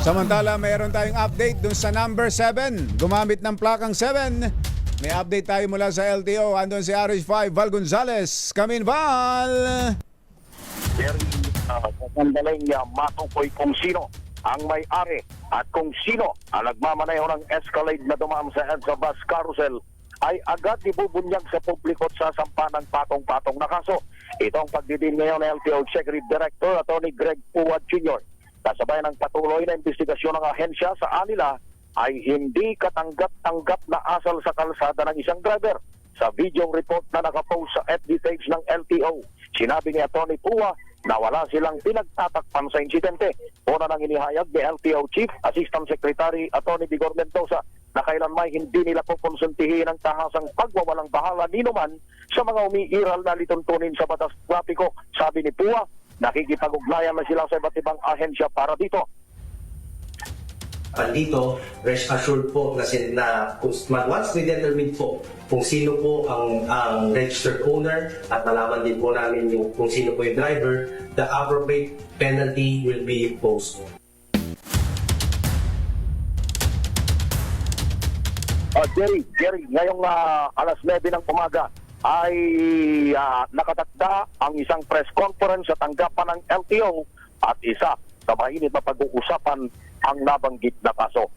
Samantala, mayroon tayong update dun sa number 7. Gumamit ng plakang 7. May update tayo mula sa LTO. Andun si RH5 Val Gonzales. Come in, Val! very uh, sandaling uh, matukoy kung sino ang may-ari at kung sino ang nagmamaneho ng Escalade na dumaan sa EDSA bus carousel ay agad ibubunyag sa publiko at sasampa ng patong-patong na kaso. Ito ang pagdidin ngayon ng LTO Executive Director Attorney Greg Puwad Jr. Kasabay ng patuloy na investigasyon ng ahensya sa anila ay hindi katanggap-tanggap na asal sa kalsada ng isang driver. Sa video report na nakapost sa FB page ng LTO, sinabi ni Atty. Pua na wala silang pinagtatakpan sa insidente. Una nang inihayag ni LTO Chief Assistant Secretary Atty. Vigor Mendoza na kailanman hindi nila kukonsentihin ang tahasang pagwawalang bahala ni naman sa mga umiiral na lituntunin sa batas trapiko. Sabi ni Pua, nakikipag-ugnayan na sila sa iba't ibang ahensya para dito. Pandito, rest assured po na, na kung, once na-determine po kung sino po ang, ang registered owner at malaman din po namin yung, kung sino po yung driver, the appropriate penalty will be imposed. Uh, Jerry, Jerry, ngayong ah, alas 9 ng umaga ay ah, nakatakda ang isang press conference sa tanggapan ng LTO at isa sa mainit na pag-uusapan ang nabanggit na kaso.